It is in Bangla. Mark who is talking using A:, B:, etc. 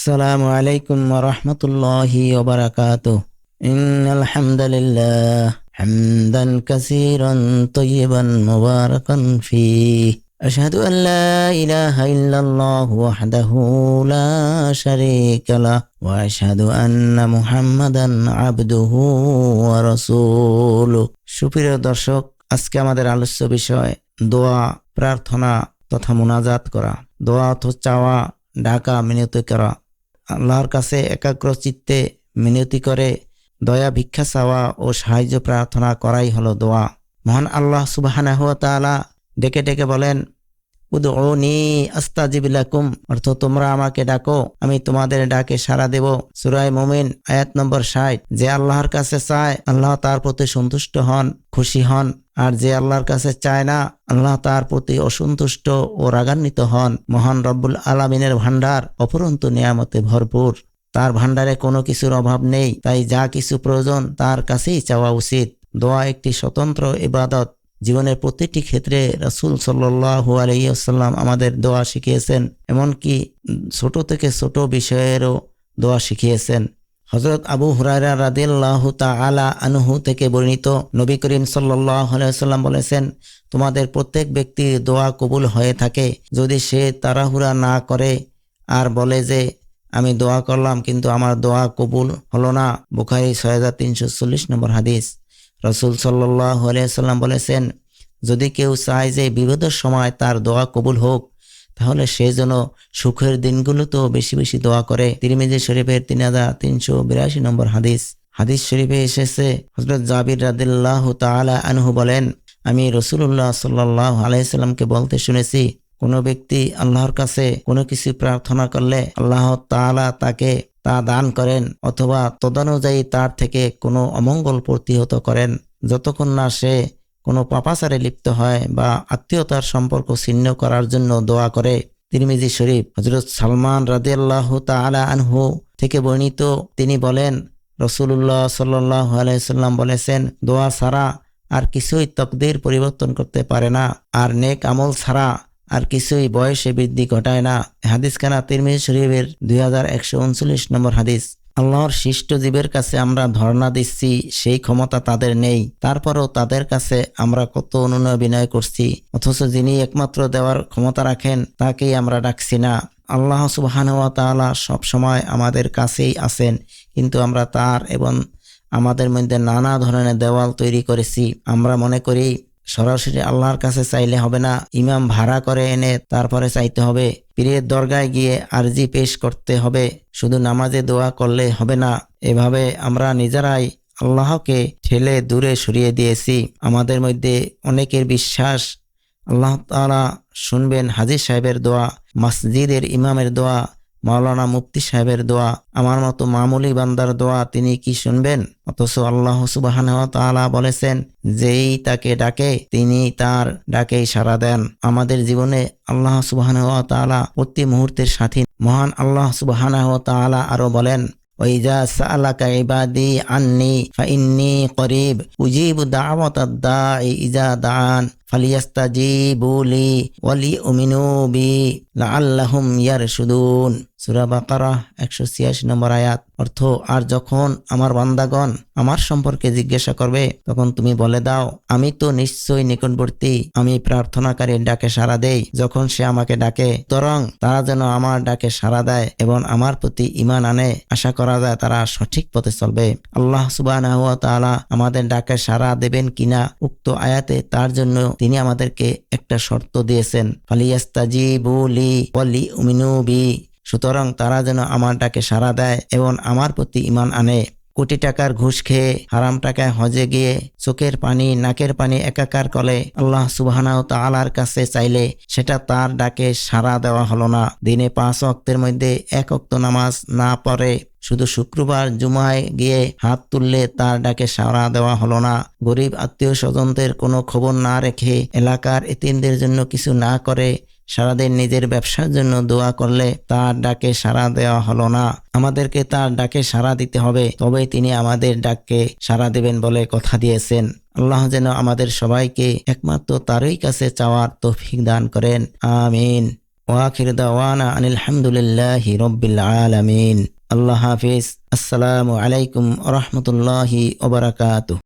A: السلام عليكم ورحمة الله وبركاته إن الحمد لله حمدا كثيرا طيبا مباركا فيه أشهد أن لا إله إلا الله وحده لا شريك له وأشهد أن محمدا عبده ورسوله সুপ্রিয় দর্শক আজকে আমাদের আলোচ্য বিষয় দোয়া প্রার্থনা তথা মোনাজাত করা দোয়া অথ চাওয়া ডাকা মিনতি করা আল্লাহর কাছে একাগ্র চিত্তে মিনতি করে, দয়া, ভিক্ষা, চাওয়া ও সাহায্য প্রার্থনা করাই হলো দোয়া। মহান আল্লাহ সুবাহানা হুয়া তাআলা ডেকে ডেকে বলেন উদউনি আস্তাজিবিলাকুম অর্থ তোমরা আমাকে ডাকো, আমি তোমাদের ডাকে সাড়া দেব। সুরাই মুমিন, আয়াত নম্বর ষাট। যে আল্লাহর কাছে চায়, আল্লাহ তার প্রতি সন্তুষ্ট হন, খুশি হন। আর যে আল্লাহর কাছে চায় না, আল্লাহ তার প্রতি অসন্তুষ্ট ও রাগান্বিত হন। মহান রব্বুল আলামিনের ভান্ডার অপরন্ত নিয়ামতে ভরপুর। তার ভান্ডারে কোনো কিছুর অভাব নেই, তাই যা কিছু প্রয়োজন তার কাছেই চাওয়া উচিত। দোয়া একটি স্বতন্ত্র ইবাদত। জীবনের প্রতিটি ক্ষেত্রে রাসুল সাল্লু আলাইসাল্লাম আমাদের দোয়া শিখিয়েছেন, এমনকি ছোট থেকে ছোট বিষয়েরও দোয়া শিখিয়েছেন। হজরত আবু হুরায়রা রাদিল্লাহ তা আলা আনহু থেকে বর্ণিত নবী করিম আলাইসাল্লাম বলেছেন, তোমাদের প্রত্যেক ব্যক্তির দোয়া কবুল হয়ে থাকে, যদি সে তাড়াহুড়া না করে আর বলে যে, আমি দোয়া করলাম, কিন্তু আমার দোয়া কবুল হলো না। বুখারি ছয় হাজার তিনশো চল্লিশ নম্বর হাদিস। রসুল সাল্লাহ আলিয়াল্লাম বলেছেন, যদি কেউ চায় যে বিপদের সময় তার দোয়া কবুল হোক, তাহলে সে যেন সুখের দিনগুলোতেও বেশি বেশি দোয়া করে। তিরমিজি শরীফের তিন হাজার তিনশো বিরাশি নম্বর হাদিস। হাদিস শরীফে এসেছে হজরত জাবির রাদিল্লাহ তালা আনহু বলেন, আমি রসুল্লাহ সাল্লাহ আলাইসাল্লামকে বলতে শুনেছি, কোনো ব্যক্তি আল্লাহর কাছে কোনো কিছু প্রার্থনা করলে আল্লাহ তালা তাকে তা দান করেন অথবা তদানুযায়ী তার থেকে কোনো অমঙ্গল প্রতিহত করেন। যতক্ষণ না সে কোনো পাপাচারে লিপ্ত হয় বা আত্মীয়তার সম্পর্ক ছিন্ন করার জন্য দোয়া করে। তিরমিজি শরীফ হজরত সালমান রাজিয়াল্লাহ তালা আনহু থেকে বর্ণিত তিনি বলেন রসুল্লাহ সাল্লাহ আলাইসাল্লাম বলেছেন, দোয়া ছাড়া আর কিছুই তকদির পরিবর্তন করতে পারে না। আর নেক আমল ছাড়া আর কিছুই বয়সে বৃদ্ধি ঘটায় না। হাদিস খানা তিরমিজ শরীফের দুই হাজার একশো উনচল্লিশ নম্বর হাদিস। আল্লাহর শিষ্ট জীবের কাছে আমরা ধর্ণা দিচ্ছি, সেই ক্ষমতা তাদের নেই। তারপরও তাদের কাছে আমরা কত অনুনয় বিনয় করছি, অথচ যিনি একমাত্র দেওয়ার ক্ষমতা রাখেন, তাকেই আমরা ডাকছি না। আল্লাহ সুবাহানুয়া তালা সবসময় আমাদের কাছেই আছেন, কিন্তু আমরা তার এবং আমাদের মধ্যে নানা ধরনের দেওয়াল তৈরি করেছি। আমরা মনে করি সরাসরি আল্লাহর কাছে চাইলে হবে না। ইমাম ভাড়া করে এনে তারপরে চাইতে হবে। পীরের দরগায় গিয়ে আরজি পেশ করতে হবে। শুধু নামাজে দোয়া করলে হবে না। এভাবে আমরা নিজেরাই আল্লাহকে ঠেলে দূরে সরিয়ে দিয়েছি। আমাদের মধ্যে অনেকের বিশ্বাস, আল্লাহ তালা শুনবেন হাজির সাহেবের দোয়া, মসজিদের ইমামের দোয়া মাওলানা মুফতি সাহেবের দোয়া, আমার মতো মামুলি বান্দার দোয়া তিনি কি শুনবেন? অথচ আল্লাহ সুবাহান বলেছেন, যেই তাকে ডাকে, তিনি তার ডাকেই সাড়া দেন। আমাদের জীবনে আল্লাহ সুবাহান তালা প্রতি মুহূর্তের সাথী। মহান আল্লাহ সুবাহান তালা আরও বলেন ওইজা ইবাদি আন্নি, ফাইন্নি করিব, উজিব দাওয়াত দাই ইজা দান ফালিয়াস্তাজিবুলি ওয়ালি উমিনু লাআল্লাহুম ইয়ারশুদুন। সূরা বাকারা 186 নম্বর আয়াত। অর্থ, আর যখন আমার বান্দাগণ আমার সম্পর্কে জিজ্ঞাসা করবে, তখন তুমি বলে দাও, আমি তো নিশ্চয়ই নিকটবর্তী, আমি প্রার্থনাকারীর ডাকে সাড়া দেই। যখন সে আমাকে ডাকে তরং তারা যেন আমার ডাকে সাড়া দেয় এবং আমার প্রতি ইমান আনে, আশা করা যায় তারা সঠিক পথে চলবে। আল্লাহ সুবাহ আমাদের ডাকে সাড়া দেবেন কিনা উক্ত আয়াতে তার জন্য তিনি আমাদেরকে একটা শর্ত দিয়েছেন ফালিয়াস্তাজি বুলি সুতরাং তারা যেন আমার ডাকে সাড়া দেয় এবং আমার প্রতি ইমান আনে। কোটি টাকার ঘুষ খেয়ে হারাম টাকায় হজে গিয়ে চোখের পানি, নাকের পানি একাকার করে আল্লাহ সুবাহানাও তালার কাছে চাইলে সেটা তার ডাকে সাড়া দেওয়া হলো না। দিনে পাঁচ অক্তের মধ্যে এক অক্ত নামাজ না পড়ে শুধু শুক্রবার জুমায় গিয়ে হাত তুললে তার ডাকে সাড়া দেওয়া হলো না। গরিব আত্মীয় স্বজনদের কোনো খবর না রেখে এলাকার এতিমদের জন্য কিছু না করে সারাদিন নিজের ব্যবসার জন্য দোয়া করলে তার ডাকে সাড়া দেওয়া হলো না। আমাদেরকে তার ডাকে সাড়া দিতে হবে, তবেই তিনি আমাদের ডাককে সাড়া দেবেন বলে কথা দিয়েছেন। আল্লাহ যেন আমাদের সবাইকে একমাত্র তারই কাছে চাওয়ার তৌফিক দান করেন। আমিন। ওয়াখির দাওয়ানা আনিল হামদুলিল্লাহি রব্বিল আলামিন। আল্লাহ হাফিজ। আসসালামু আলাইকুম রহমতুল্লাহি ওবরাকাতুহ